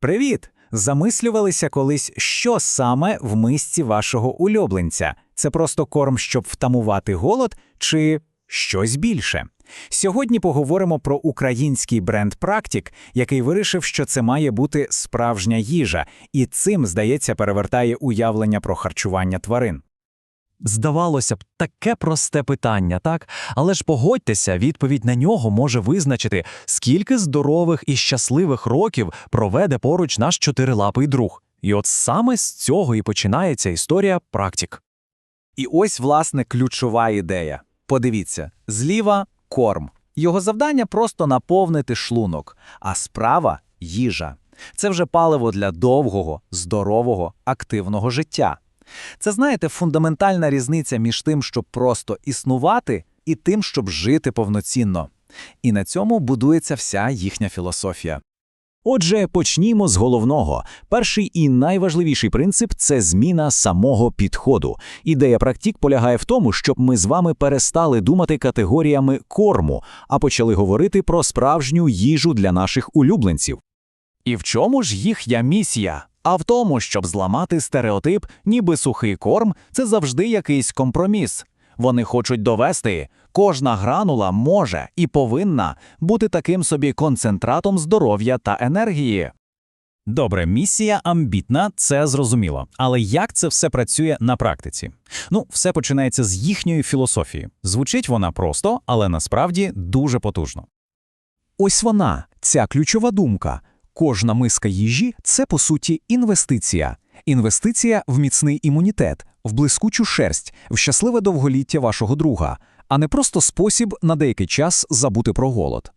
Привіт! Замислювалися колись, що саме в мисці вашого улюбленця? Це просто корм, щоб втамувати голод, чи щось більше? Сьогодні поговоримо про український бренд Практік, який вирішив, що це має бути справжня їжа, і цим, здається, перевертає уявлення про харчування тварин. Здавалося б, таке просте питання, так? Але ж погодьтеся, відповідь на нього може визначити, скільки здорових і щасливих років проведе поруч наш чотирилапий друг. І от саме з цього і починається історія практик. І ось, власне, ключова ідея. Подивіться, зліва корм. Його завдання просто наповнити шлунок, а справа їжа. Це вже паливо для довгого, здорового, активного життя. Це, знаєте, фундаментальна різниця між тим, щоб просто існувати, і тим, щоб жити повноцінно. І на цьому будується вся їхня філософія. Отже, почнімо з головного. Перший і найважливіший принцип це зміна самого підходу. Ідея практик полягає в тому, щоб ми з вами перестали думати категоріями корму, а почали говорити про справжню їжу для наших улюбленців. І в чому ж їхня місія? А в тому, щоб зламати стереотип, ніби сухий корм це завжди якийсь компроміс. Вони хочуть довести, кожна гранула може і повинна бути таким собі концентратом здоров'я та енергії. Добре, місія амбітна, це зрозуміло. Але як це все працює на практиці? Ну, все починається з їхньої філософії. Звучить вона просто, але насправді дуже потужно. Ось вона, ця ключова думка. Кожна миска їжі це по суті інвестиція. Інвестиція в міцний імунітет, в блискучу шерсть, в щасливе довголіття вашого друга, а не просто спосіб на деякий час забути про голод.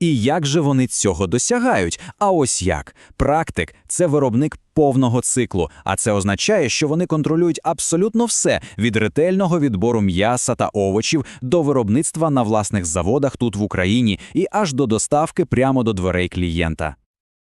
І як же вони цього досягають? А ось як. Практик це виробник повного циклу, а це означає, що вони контролюють абсолютно все від ретельного відбору м'яса та овочів до виробництва на власних заводах тут в Україні і аж до доставки прямо до дверей клієнта.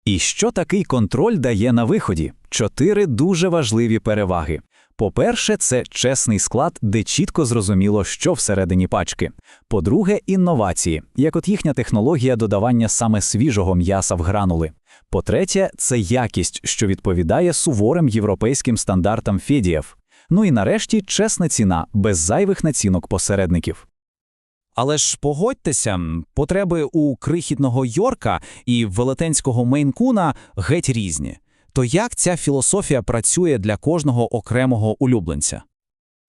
І що такий контроль дає на виході? Чотири дуже важливі переваги. По-перше, це чесний склад, де чітко зрозуміло, що всередині пачки. По-друге, інновації, як от їхня технологія додавання саме свіжого м'яса в гранули. По-третє, це якість, що відповідає суворим європейським стандартам федіїв. Ну і нарешті чесна ціна, без зайвих націнок посередників. Але ж погодьтеся, потреби у крихітного Йорка і велетенського Мейнкуна геть різні. То як ця філософія працює для кожного окремого улюбленця?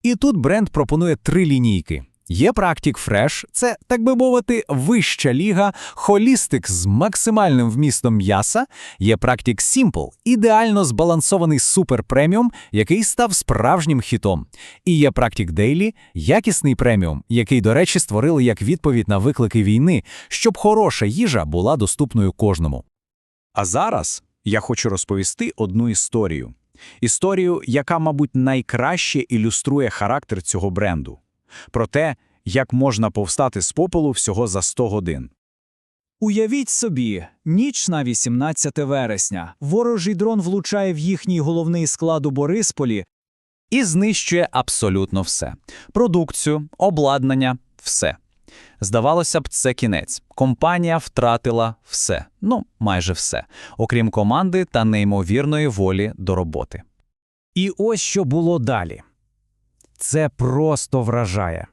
І тут бренд пропонує три лінійки. Є Practic Fresh – це, так би мовити, вища ліга, холістик з максимальним вмістом м'яса, є Practic Simple – ідеально збалансований супер преміум, який став справжнім хітом. І є Practic Daily – якісний преміум, який, до речі, створили як відповідь на виклики війни, щоб хороша їжа була доступною кожному. А зараз я хочу розповісти одну історію. Історію, яка, мабуть, найкраще ілюструє характер цього бренду. Про те, як можна повстати з попелу всього за 100 годин. Уявіть собі, ніч на 18 вересня. Ворожий дрон влучає в їхній головний склад у Борисполі. І знищує абсолютно все: продукцію, обладнання, все. Здавалося б, це кінець. Компанія втратила все, ну майже все, окрім команди та неймовірної волі до роботи. І ось що було далі. Це просто вражає.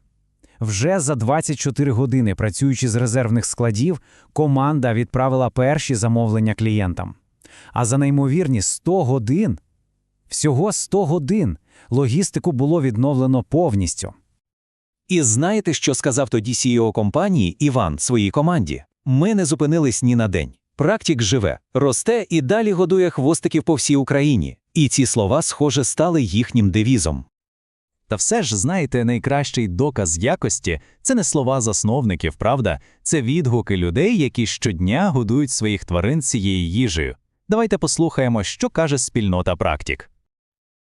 Вже за 24 години, працюючи з резервних складів, команда відправила перші замовлення клієнтам. А за неймовірні 100 годин, всього 100 годин, логістику було відновлено повністю. І знаєте, що сказав тоді CEO компанії Іван своїй команді? Ми не зупинились ні на день. Практик живе, росте і далі годує хвостиків по всій Україні. І ці слова, схоже, стали їхнім девізом. Та все ж, знаєте, найкращий доказ якості це не слова засновників, правда? Це відгуки людей, які щодня годують своїх тварин цією їжею. Давайте послухаємо, що каже спільнота практик.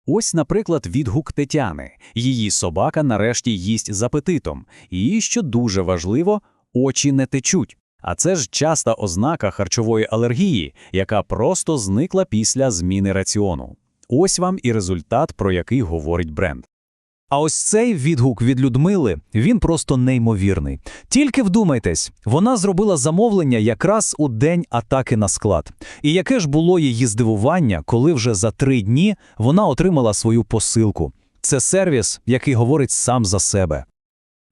Ось, наприклад, відгук Тетяни. Її собака нарешті їсть з апетитом. І, що дуже важливо, очі не течуть. А це ж часта ознака харчової алергії, яка просто зникла після зміни раціону. Ось вам і результат, про який говорить бренд. А ось цей відгук від Людмили, він просто неймовірний. Тільки вдумайтесь, вона зробила замовлення якраз у день атаки на склад. І яке ж було її здивування, коли вже за три дні вона отримала свою посилку. Це сервіс, який говорить сам за себе.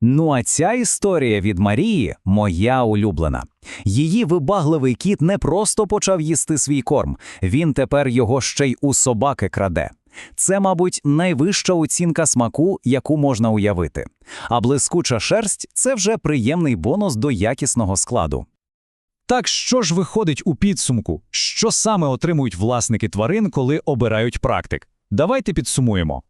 Ну а ця історія від Марії моя улюблена. Її вибагливий кіт не просто почав їсти свій корм, він тепер його ще й у собаки краде. Це, мабуть, найвища оцінка смаку, яку можна уявити. А блискуча шерсть це вже приємний бонус до якісного складу. Так що ж виходить у підсумку? Що саме отримують власники тварин, коли обирають практик? Давайте підсумуємо.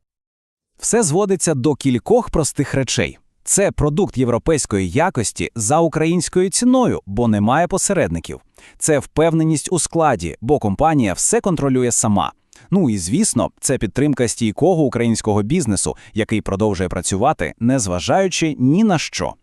Все зводиться до кількох простих речей. Це продукт європейської якості за українською ціною, бо немає посередників. Це впевненість у складі, бо компанія все контролює сама. Ну і звісно, це підтримка стійкого українського бізнесу, який продовжує працювати, незважаючи ні на що.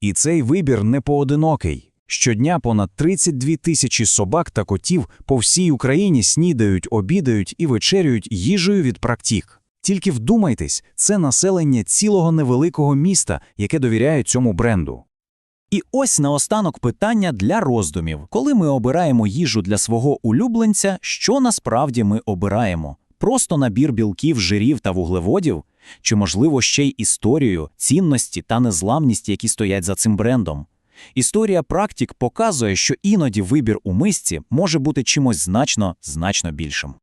І цей вибір не поодинокий. Щодня понад 32 тисячі собак та котів по всій Україні снідають, обідають і вечерюють їжею від практик. Тільки вдумайтесь, це населення цілого невеликого міста, яке довіряє цьому бренду. І ось наостанок питання для роздумів. Коли ми обираємо їжу для свого улюбленця, що насправді ми обираємо? Просто набір білків, жирів та вуглеводів? Чи, можливо, ще й історію, цінності та незламність, які стоять за цим брендом? Історія практик показує, що іноді вибір у мисці може бути чимось значно, значно більшим.